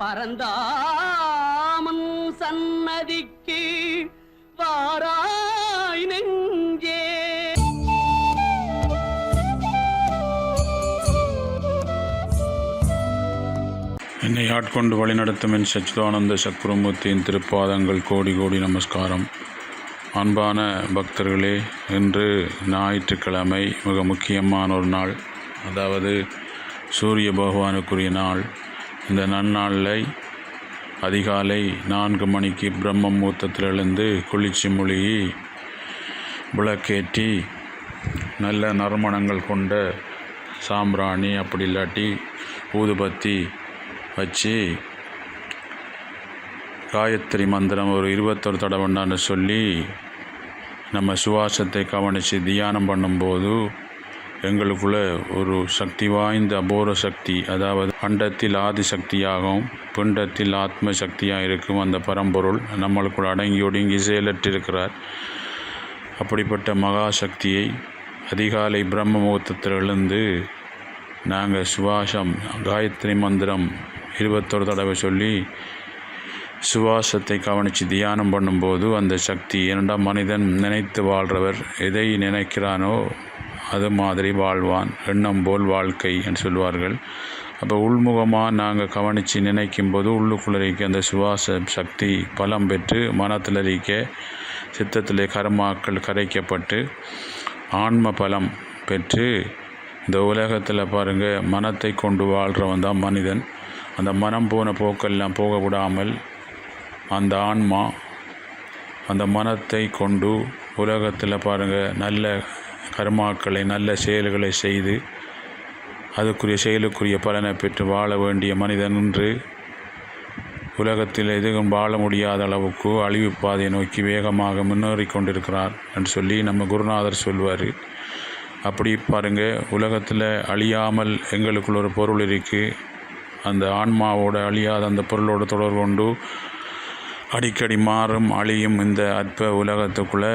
பரந்தாமன் சன்னதிக்கு வாராய் நெஞ்சே. என்னை ஆட்கொண்டு வழிநடத்தும் என் சச்சிதானந்த சக்குருமூர்த்தியின் திருப்பாதங்கள் கோடி கோடி நமஸ்காரம். அன்பான பக்தர்களே இன்று ஞாயிற்றுக்கிழமை மிக முக்கியமான ஒரு நாள். அதாவது சூரிய பகவானுக்குரிய நாள். இந்த நன்னாளை அதிகாலை நான்கு மணிக்கு பிரம்ம முகூர்த்தத்தில் எழுந்து குளிச்சு மொழிகி விளக்கேற்றி நல்ல நறுமணங்கள் கொண்ட சாம்பிராணி அப்படி இல்லாட்டி ஊதுபத்தி வச்சு காயத்ரி மந்திரம் ஒரு இருபத்தொரு தடவைண்டான்னு சொல்லி நம்ம சுவாசத்தை கவனித்து தியானம் பண்ணும்போது எங்களுக்குள்ள ஒரு சக்தி வாய்ந்த அபோர சக்தி அதாவது அண்டத்தில் ஆதி சக்தியாகவும் பிண்டத்தில் ஆத்ம சக்தியாக இருக்கும் அந்த பரம்பொருள் நம்மளுக்குள் அடங்கி ஒடுங்கி செயலற்றிருக்கிறார். அப்படிப்பட்ட மகா சக்தியை அதிகாலை பிரம்ம முகூர்த்தத்தில் எழுந்து நாங்கள் சுவாசம் காயத்ரி மந்திரம் இருபத்தொரு தடவை சொல்லி சுவாசத்தை கவனித்து தியானம் பண்ணும்போது அந்த சக்தி இரண்டாம் மனிதன் நினைத்து வாழ்கிறவர் எதை நினைக்கிறானோ அது மாதிரி வாழ்வான். எண்ணம் போல் வாழ்க்கை என்று சொல்வார்கள். அப்போ உள்முகமாக நாங்கள் கவனித்து நினைக்கும் போது உள்ளுக்குள்ளே இருக்க அந்த சுவாச சக்தி பலம் பெற்று மனத்தில் அறிக்க சித்தத்திலே கர்மாக்கள் கரைக்கப்பட்டு ஆன்ம பலம் பெற்று இந்த உலகத்தில் பாருங்கள் மனத்தை கொண்டு வாழ்கிறவன் தான் மனிதன். அந்த மனம் போன போக்கெல்லாம் போக விடாமல் அந்த ஆன்மா அந்த மனத்தை கொண்டு உலகத்தில் பாருங்கள் நல்ல கர்மாக்களை நல்ல செயல்களை செய்து அதுக்குரிய செயலுக்குரிய பலனை பெற்று வாழ வேண்டிய மனிதன் என்று உலகத்தில் எதுவும் வாழ முடியாத அளவுக்கு அழிவு பாதையை நோக்கி வேகமாக முன்னேறி கொண்டிருக்கிறார் என்று சொல்லி நம்ம குருநாதர் சொல்வார். அப்படி பாருங்கள் உலகத்தில் அழியாமல் எங்களுக்குள்ள ஒரு பொருள் இருக்குது அந்த ஆன்மாவோட அழியாத அந்த பொருளோட தொடர்பு கொண்டு அடிக்கடி மாறும் அழியும் இந்த அற்ப உலகத்துக்குள்ளே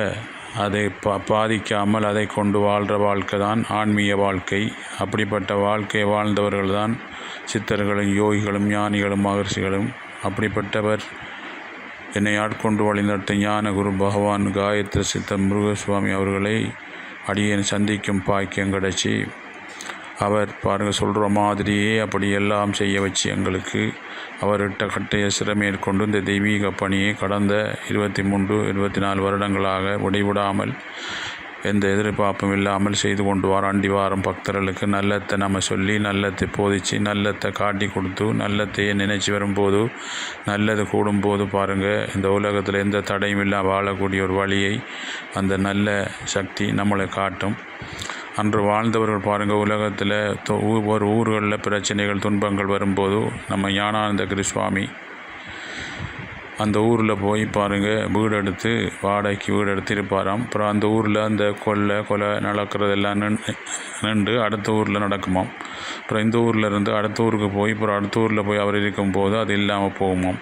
அதை பா பாதிக்காமல் அதை கொண்டு வாழ்கிற வாழ்க்கை தான் ஆன்மீக வாழ்க்கை. அப்படிப்பட்ட வாழ்க்கையை வாழ்ந்தவர்கள் தான் சித்தர்களும் யோகிகளும் ஞானிகளும் மகர்ஷிகளும். அப்படிப்பட்டவர் என்னை ஆட்கொண்டு வழிநடத்த ஞான குரு பகவான் காயத்ரி சித்தர் முருகசுவாமி அவர்களை அடியேன் சந்திக்கும் பாக்கியம் கிடச்சி அவர் பாருங்கள் சொல்கிற மாதிரியே அப்படி எல்லாம் செய்ய வச்சு எங்களுக்கு அவர்கிட்ட கட்டைய சிறமேற்கொண்டு இந்த தெய்வீக பணியை கடந்த இருபத்தி மூன்று இருபத்தி நாலு வருடங்களாக விடைவிடாமல் எந்த எதிர்பார்ப்பும் இல்லாமல் செய்து கொண்டு வர. அண்டி வாரம் பக்தர்களுக்கு நல்லத்தை நம்ம சொல்லி நல்லத்தை போதிச்சு நல்லத்தை காட்டி கொடுத்து நல்லத்தையே நினைச்சு வரும்போது நல்லது கூடும்போது பாருங்கள் இந்த உலகத்தில் எந்த தடையும் இல்லாமல் வாழக்கூடிய ஒரு வழியை அந்த நல்ல சக்தி நம்மளை காட்டும். அன்று வாழ்ந்தவர்கள் பாருங்கள் உலகத்தில் ஒவ்வொரு ஊர்களில் பிரச்சனைகள் துன்பங்கள் வரும்போது நம்ம ஞானானந்தகிரி சுவாமி அந்த ஊரில் போய் பாருங்கள் வீடு எடுத்து வாடகைக்கு வீடு எடுத்திருப்பாராம். அப்புறம் அந்த ஊரில் அந்த கொள்ளை கொலை நடக்கிறதெல்லாம் நின்று நின்று அடுத்த ஊரில் நடக்குமாம். அப்புறம் இந்த ஊரில் இருந்து அடுத்த ஊருக்கு போய் அப்புறம் அடுத்த ஊரில் போய் அவர் இருக்கும்போது அது இல்லாமல் போகுமாம்.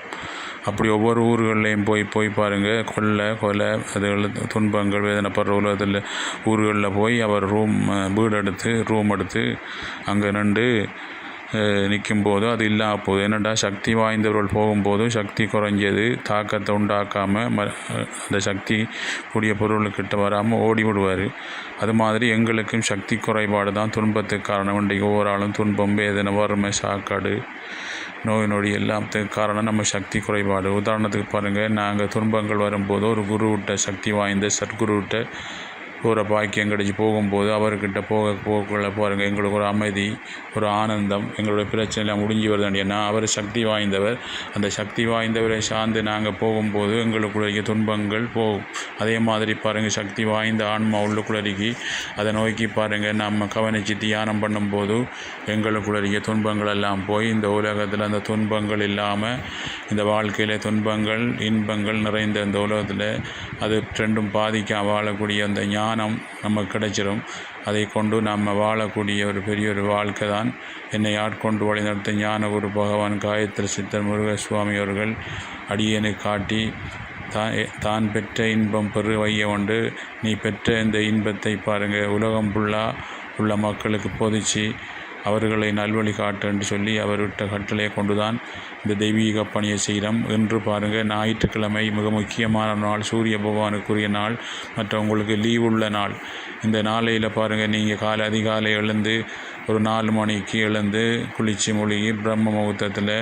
அப்படி ஒவ்வொரு ஊர்கள்லேயும் போய் போய் பாருங்கள் கொள்ளை கொலை அதுகள் துன்பங்கள் வேதனைப்படுற உலகத்தில் ஊர்களில் போய் அவர் ரூம் வீடு எடுத்து ரூம் எடுத்து அங்கே நின்று நிற்கும் போது அது இல்லாமல் போகுது. என்னடா சக்தி வாய்ந்தவர்கள் போகும்போது சக்தி குறைஞ்சது தாக்கத்தை உண்டாக்காமல் ம அந்த சக்தி கூடிய பொருள்கிட்ட வராமல் ஓடி விடுவார். அது மாதிரி எங்களுக்கும் சக்தி குறைபாடு தான் துன்பத்துக்கு காரணம். இன்றைக்கு ஒவ்வொரு ஆளும் துன்பம் வேதனை வறுமை சாக்காடு நோய் நொடி எல்லாத்துக்கு காரணம் நம்ம சக்தி குறைபாடு. உதாரணத்துக்கு பாருங்கள் நாங்கள் துன்பங்கள் வரும்போது ஒரு குருவிட்ட சக்தி வாய்ந்த சத்குருவிட்ட ஒரு பாக்கியம் கிடைச்சி போகும்போது அவர்கிட்ட போக போகக்குள்ள பாருங்கள் எங்களுக்கு ஒரு அமைதி ஒரு ஆனந்தம் எங்களுடைய பிரச்சனைலாம் முடிஞ்சு வருதுன்னா அவர் சக்தி வாய்ந்தவர். அந்த சக்தி வாய்ந்தவரை சார்ந்து நாங்கள் போகும்போது எங்களுக்குள்ள துன்பங்கள் போகும். அதே மாதிரி பாருங்கள் சக்தி வாய்ந்த ஆன்மா உள்ளுக்குள்ளருகி அதை நோக்கி பாருங்கள் நம்ம கவனித்து தியானம் பண்ணும்போது எங்களுக்குள்ளரிய துன்பங்கள் எல்லாம் போய் இந்த உலகத்தில் அந்த துன்பங்கள் இல்லாமல் இந்த வாழ்க்கையில் துன்பங்கள் இன்பங்கள் நிறைந்த இந்த உலகத்தில் அது ரெண்டும் பாதிக்காம வாழக்கூடிய அந்த ஞான ஞானம் நமக்கு கிடைச்சிடும் அதை கொண்டு நம்ம வாழக்கூடிய ஒரு பெரிய ஒரு வாழ்க்கை தான். என்னை ஆட்கொண்டு வழிநடத்த ஞான குரு பகவான் காயத்ரி சித்தர் முருகசுவாமி அவர்கள் அடியனை காட்டி தான் தான் பெற்ற இன்பம் பெரு வைய உண்டு நீ பெற்ற இந்த இன்பத்தை பாருங்கள் உலகம் ஃபுல்லாக உள்ள மக்களுக்கு போதிச்சு அவர்களை நல்வழி காட்டு என்று சொல்லி அவர் விட்ட கட்டளையை கொண்டுதான் இந்த தெய்வீக பணியை செய்கிறோம். என்று பாருங்கள் ஞாயிற்றுக்கிழமை மிக முக்கியமான நாள் சூரிய பகவானுக்குரிய நாள் மற்ற உங்களுக்கு லீவ் உள்ள நாள். இந்த நாளையில் பாருங்கள் நீங்கள் காலை அதிகாலை எழுந்து ஒரு நாலு மணிக்கு எழுந்து குளித்து முழுகி பிரம்ம முகூர்த்தத்தில்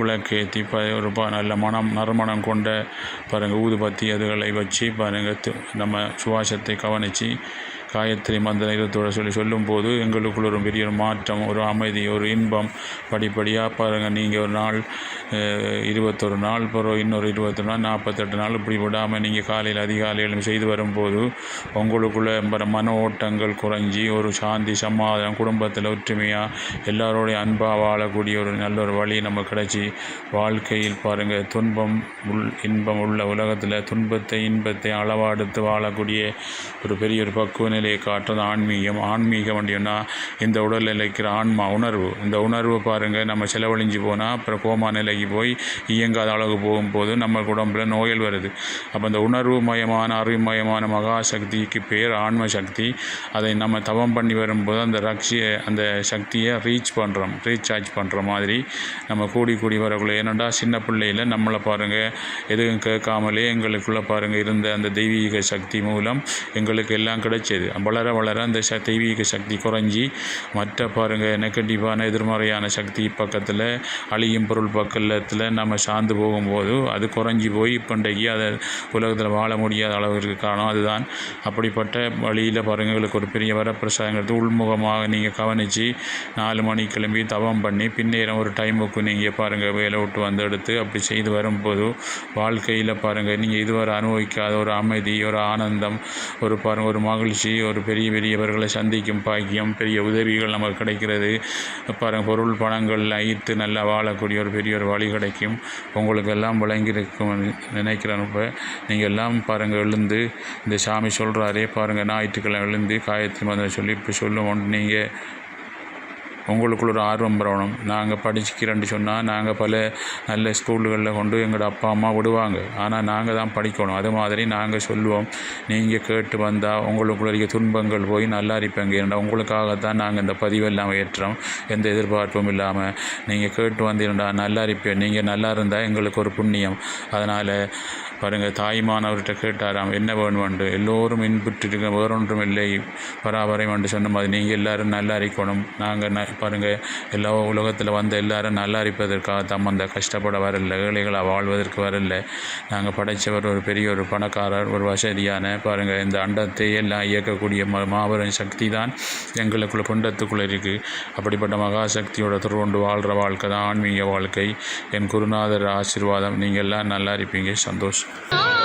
விளக்கேற்றி ப ஒரு ப நல்ல மனம் நறுமணம் கொண்ட பாருங்கள் ஊதுபத்தி அதுகளை வச்சு பாருங்கள் நம்ம சுவாசத்தை கவனித்து காயத்ரி மந்திர இருத்தோட சொல்லி சொல்லும்போது எங்களுக்குள்ள ஒரு பெரிய ஒரு மாற்றம் ஒரு அமைதி ஒரு இன்பம். படிப்படியாக பாருங்கள் நீங்கள் ஒரு நாள் இருபத்தொரு நாள் பிறகு இன்னொரு இருபத்தொரு நாள் நாற்பத்தெட்டு நாள் இப்படி விடாமல் நீங்கள் காலையில் அதிகாலையிலும் செய்து வரும்போது உங்களுக்குள்ள பர மன ஓட்டங்கள் குறைஞ்சி ஒரு சாந்தி சமாதானம் குடும்பத்தில் ஒற்றுமையாக எல்லாரோடைய அன்பாக வாழக்கூடிய ஒரு நல்ல ஒரு வழி நம்ம கிடச்சி. வாழ்க்கையில் பாருங்கள் துன்பம் உள் இன்பம் உள்ள உலகத்தில் துன்பத்தை இன்பத்தை அளவாடுத்து வாழக்கூடிய ஒரு பெரிய ஒரு பக்குவ உடல்நிலையை காட்டுறது ஆன்மீகம் ஆன்மீகம் அப்படின்னா இந்த உடலில் இருக்கிற ஆன்மா உணர்வு. இந்த உணர்வு பாருங்கள் நம்ம செலவழிஞ்சு போனால் அப்புறம் கோமா நிலைக்கு போய் இயங்காத அளவுக்கு போகும்போது நம்ம உடம்புல நோய்கள் வருது. அப்போ இந்த உணர்வு மயமான அறிவுமயமான மகா சக்திக்கு பேர் ஆன்ம சக்தி. அதை நம்ம தவம் பண்ணி வரும்போது அந்த ரக்ஷிய அந்த சக்தியை ரீச் பண்ணுறோம் ரீசார்ஜ் பண்ணுற மாதிரி நம்ம கூடி கூடி வரக்குள்ள. ஏன்னாண்டா சின்ன பிள்ளையில் நம்மளை பாருங்கள் எதுவும் கேட்காமலே எங்களுக்குள்ளே பாருங்கள் இருந்த அந்த தெய்வீக சக்தி மூலம் எங்களுக்கு எல்லாம் கிடைச்சது. வளர வளர அந்த ச தெய்வீக சக்தி குறைஞ்சி மற்ற பாருங்கள் நெகட்டிவான எதிர்மறையான சக்தி பக்கத்தில் அழியும் பொருள் பக்கத்தில் நம்ம சார்ந்து போகும்போது அது குறைஞ்சி போய் இப்பண்டைக்கு அதை உலகத்தில் வாழ முடியாத அளவிற்கு காரணம் அதுதான். அப்படிப்பட்ட வழியில் பாருங்கள் எங்களுக்கு ஒரு பெரிய வரப்பிரசாதங்கிறது உள்முகமாக நீங்கள் கவனித்து நாலு மணி கிளம்பி தவம் பண்ணி பின்னேறம் ஒரு டைமுக்கு நீங்கள் பாருங்கள் வேலை விட்டு வந்து எடுத்து அப்படி செய்து வரும்போது வாழ்க்கையில் பாருங்கள் நீங்கள் இதுவரை அனுபவிக்காத ஒரு அமைதி ஒரு ஆனந்தம் ஒரு பாருங்கள் ஒரு மகிழ்ச்சி ஒரு பெரிய பெரியவர்களை சந்திக்கும் பாக்கியம் பெரிய உதவிகள் நமக்கு கிடைக்கிறது. பாருங்கள் பொருள் பணங்கள் ஐத்து நல்லா வாழக்கூடிய ஒரு பெரிய ஒரு வழி கிடைக்கும். உங்களுக்கு எல்லாம் விளங்கியிருக்கும் நினைக்கிறேன் இப்போ. நீங்கள் எல்லாம் பாருங்கள் எழுந்து இந்த சாமி சொல்கிறாரே பாருங்கள் ஞாயிற்றுக்கிழமை எழுந்து காயத்ரி மந்திரம் சொல்லி இப்போ சொல்லுவோம் நீங்கள் உங்களுக்குள்ள ஒரு ஆர்வம் வரணும். நாங்கள் படிச்சுக்கிறேன்னு சொன்னால் நாங்கள் பல நல்ல ஸ்கூல்களில் கொண்டு எங்களோட அப்பா அம்மா விடுவாங்க. ஆனால் நாங்கள் தான் படிக்கணும். அது மாதிரி நாங்கள் சொல்லுவோம். நீங்கள் கேட்டு வந்தால் உங்களுக்குள்ள துன்பங்கள் போய் நல்லா இருப்பீங்க. ஏன்னா உங்களுக்காகத்தான் நாங்கள் இந்த பதிவெல்லாம் ஏற்றோம். எந்த எதிர்பார்ப்பும் இல்லாமல் நீங்கள் கேட்டு வந்தீங்கன்னா நல்லா இருப்பேன் நீங்கள் நல்லா இருந்தால் எங்களுக்கு ஒரு புண்ணியம். அதனால் பாருங்கள் தாய்மானவர்கிட்ட கேட்டாராம் என்ன வேணுமென்று எல்லோரும் இன்புற்றிருக்க வேறொன்றும் இல்லை. பராபரம் என்று சொன்ன மாதிரி நீங்கள் எல்லாரும் நல்லா இருக்கணும். நாங்கள் ந பாருங்கள் எல்லா உலகத்தில் வந்த எல்லாரும் நல்லா இருப்பதற்காக தம் அந்த கஷ்டப்பட வரல ஏழைகளாக வாழ்வதற்கு வரல. நாங்கள் படைத்தவர் ஒரு பெரிய ஒரு பணக்காரர் ஒரு வசதியான பாருங்கள் இந்த அண்டத்தை எல்லாம் இயக்கக்கூடிய ம மாபெரும் சக்தி தான் எங்களுக்குள்ள குண்டத்துக்குள்ளே இருக்குது அப்படிப்பட்ட மகா சக்தியோட வாழ்கிற வாழ்க்கை தான் ஆன்மீக வாழ்க்கை. என் குருநாதர் ஆசீர்வாதம். நீங்கள் எல்லாம் நல்லா இருப்பீங்க. சந்தோஷம். Oh.